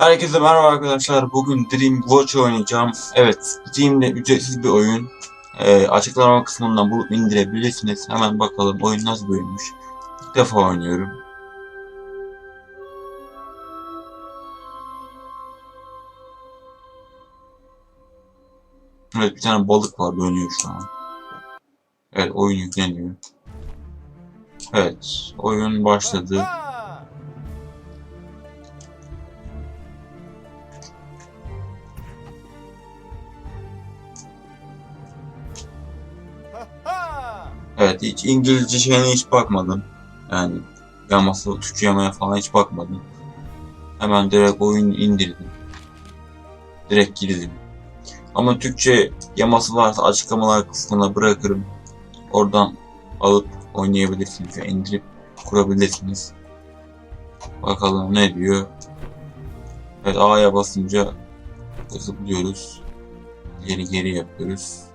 Herkese merhaba arkadaşlar. Bugün Dream Watch oynayacağım. Evet, Steam'de ücretsiz bir oyun. Ee, açıklama kısmından bulup indirebilirsiniz. Hemen bakalım oyun nasıl oyunmuş. İlk defa oynuyorum. Evet, bir tane balık var dönüyor şu an. Evet, oyun yükleniyor. Evet, oyun başladı. Evet hiç İngilizce şeyine hiç bakmadım. Yani yaması, Türkçe yamaya falan hiç bakmadım. Hemen direkt oyun indirdim. Direkt girdim. Ama Türkçe yaması varsa açıklamalar kısmına bırakırım. Oradan alıp oynayabilirsiniz. Yani indirip kurabilirsiniz. Bakalım ne diyor. Evet A'ya basınca zıplıyoruz. Geri geri yapıyoruz.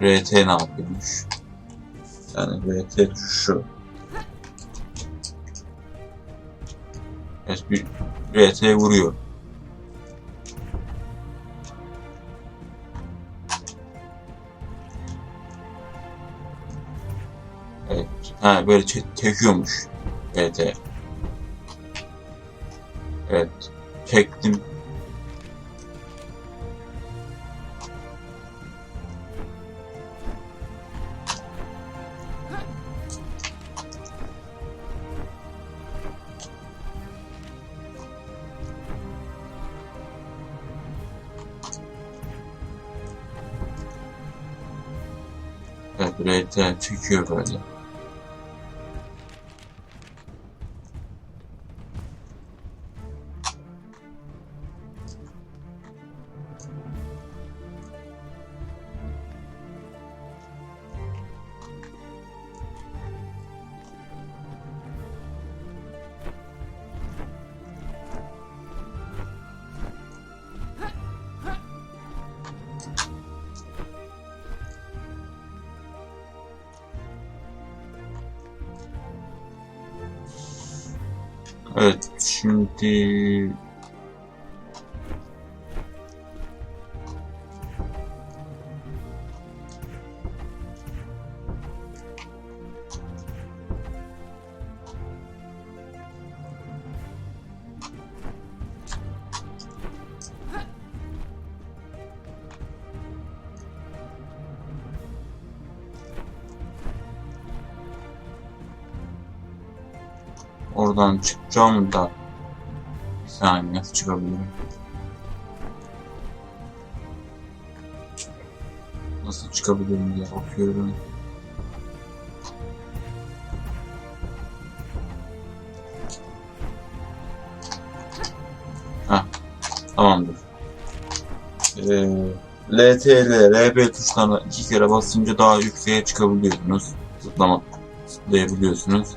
RT ne yapıyormuş? Yani RT şu. Evet bir RT vuruyor. Evet. Ha böyle çe- çekiyormuş. RT. Evet. Çektim. RT çekiyor böyle. Evet, şimdi oradan çıkacağım da bir saniye nasıl çıkabilirim? Nasıl çıkabilirim diye bakıyorum. Heh, tamamdır. Ee, LT ile RB tuşlarına iki kere basınca daha yükseğe çıkabiliyorsunuz. Zıplama zıplayabiliyorsunuz.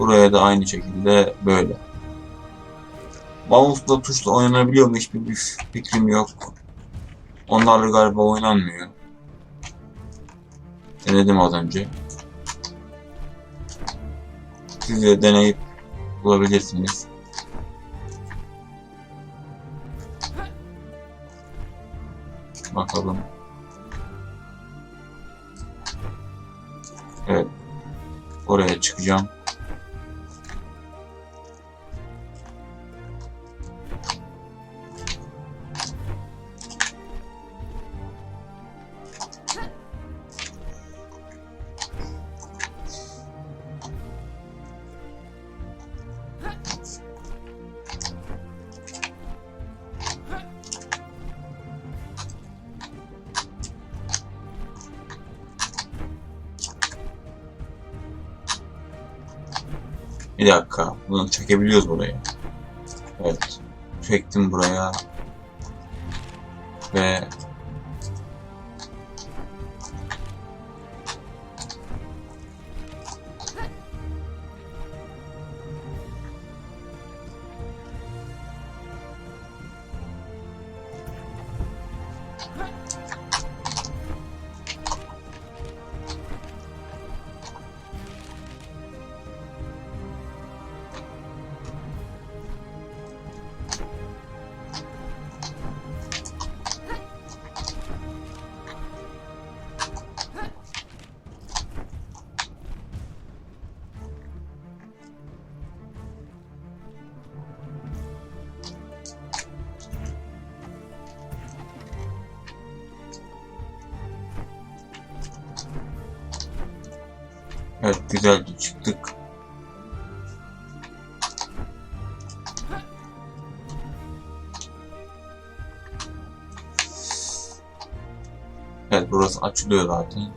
Buraya da aynı şekilde böyle. Mouse'la tuşla oynanabiliyor mu hiçbir bir fikrim yok. Onlarla galiba oynanmıyor. Denedim az önce. Siz de deneyip bulabilirsiniz. Bakalım. Evet. Oraya çıkacağım. Bir dakika. Bunu çekebiliyoruz buraya. Evet. Çektim buraya. Ve Evet güzel çıktık. Evet burası açılıyor zaten.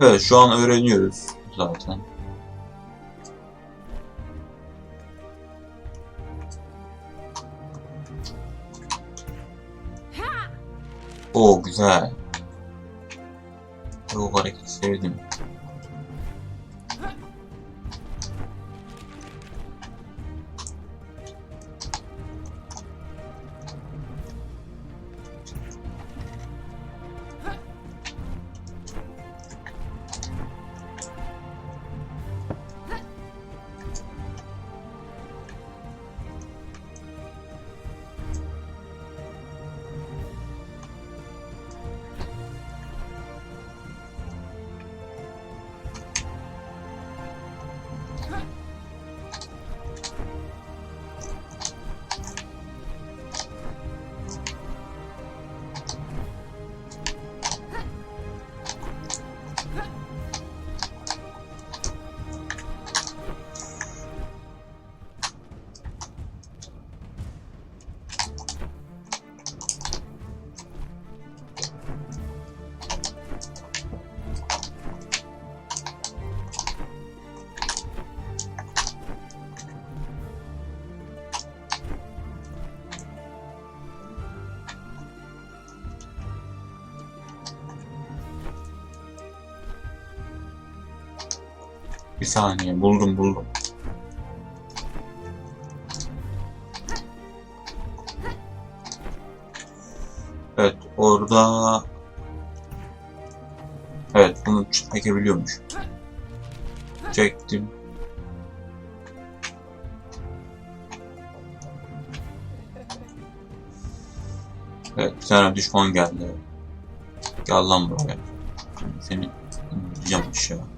Evet şu an öğreniyoruz zaten. O güzel. Bu hareketi sevdim. Bir saniye buldum buldum. Evet orada Evet bunu çekebiliyormuş. Çektim. Evet bir tane düşman geldi. Gel lan buraya. Seni indireceğim aşağı.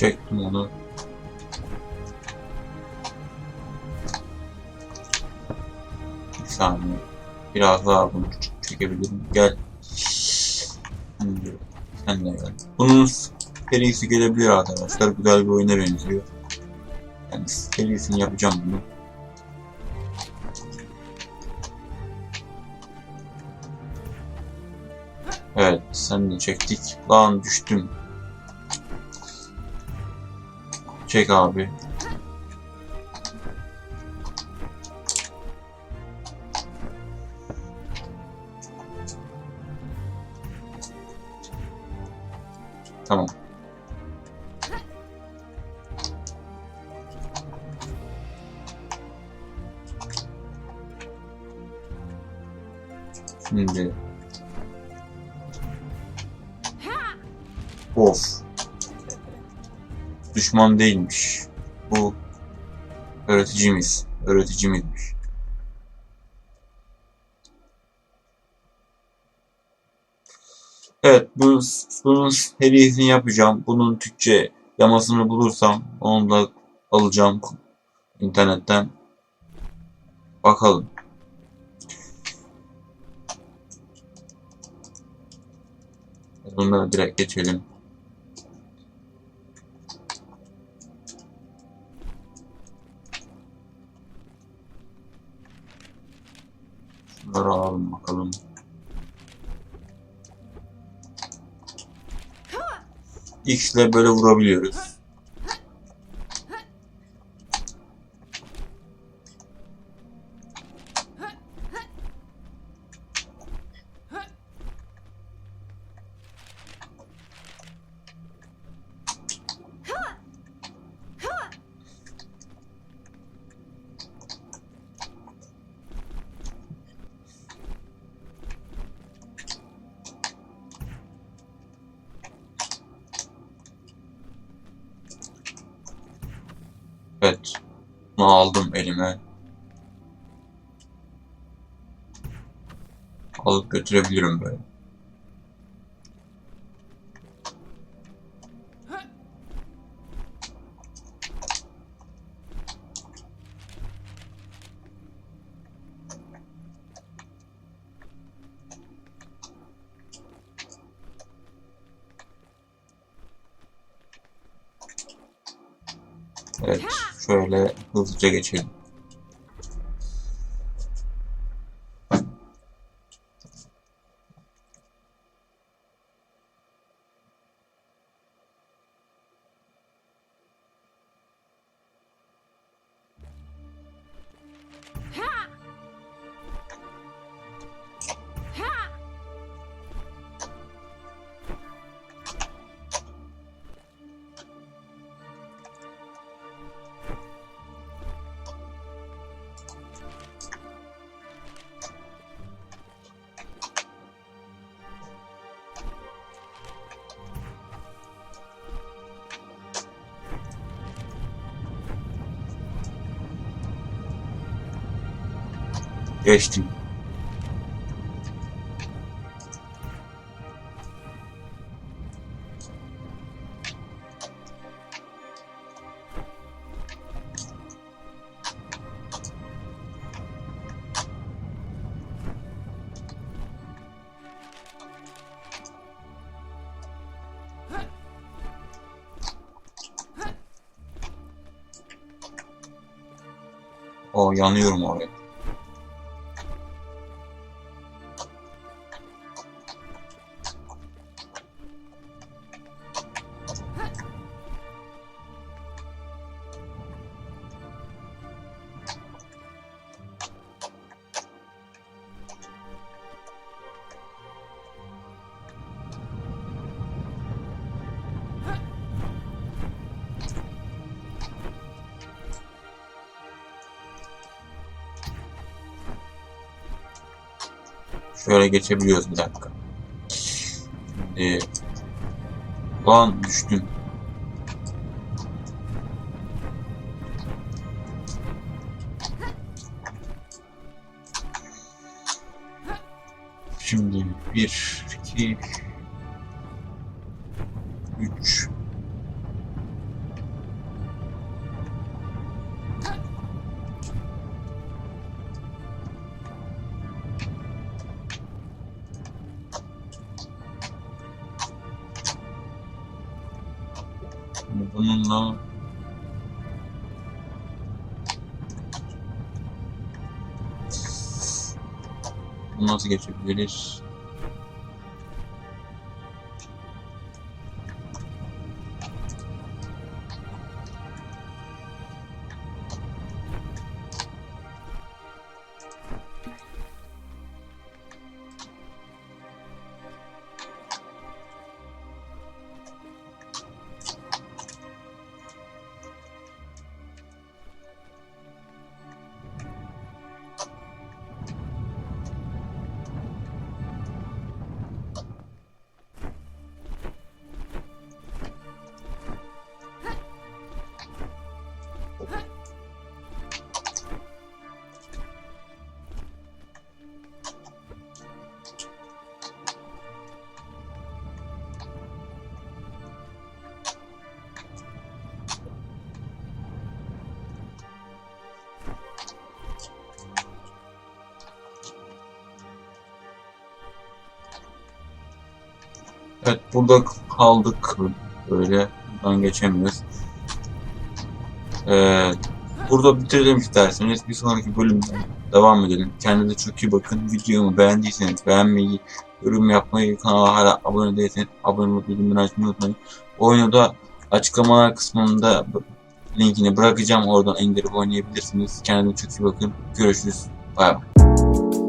Çektim onu. Bir saniye. Biraz daha bunu çekebilirim. Gel. Sen de gel. Bunun serisi gelebilir arkadaşlar. Güzel bir oyuna benziyor. Yani serisini yapacağım bunu. Evet, sen de çektik. Lan düştüm. Çek abi. Tamam. Şimdi Of. Düşman değilmiş. Bu öğreticimiz. Öğreticimizmiş. Evet, bu, bunun serisini yapacağım. Bunun Türkçe yamasını bulursam onu da alacağım internetten. Bakalım. Bunları direkt geçelim. Şunları alalım bakalım. X ile böyle vurabiliyoruz. Evet. Bunu aldım elime. Alıp götürebilirim böyle. Evet, şöyle hızlıca geçelim. Geçtim. O yanıyorum oraya. Şöyle geçebiliyoruz bir dakika. Şimdi Lan düştüm. Şimdi bir, iki, üç. Bununla bunu nasıl geçebiliriz? Evet burada kaldık böyle buradan geçemiyoruz. Ee, burada bitirelim isterseniz bir sonraki bölümde devam edelim. Kendinize çok iyi bakın. Videomu beğendiyseniz beğenmeyi, yorum yapmayı, kanala hala abone değilseniz abone olup bildirimleri açmayı unutmayın. Oyunu da açıklamalar kısmında linkini bırakacağım. Oradan indirip oynayabilirsiniz. Kendinize çok iyi bakın. Görüşürüz. Bay bay.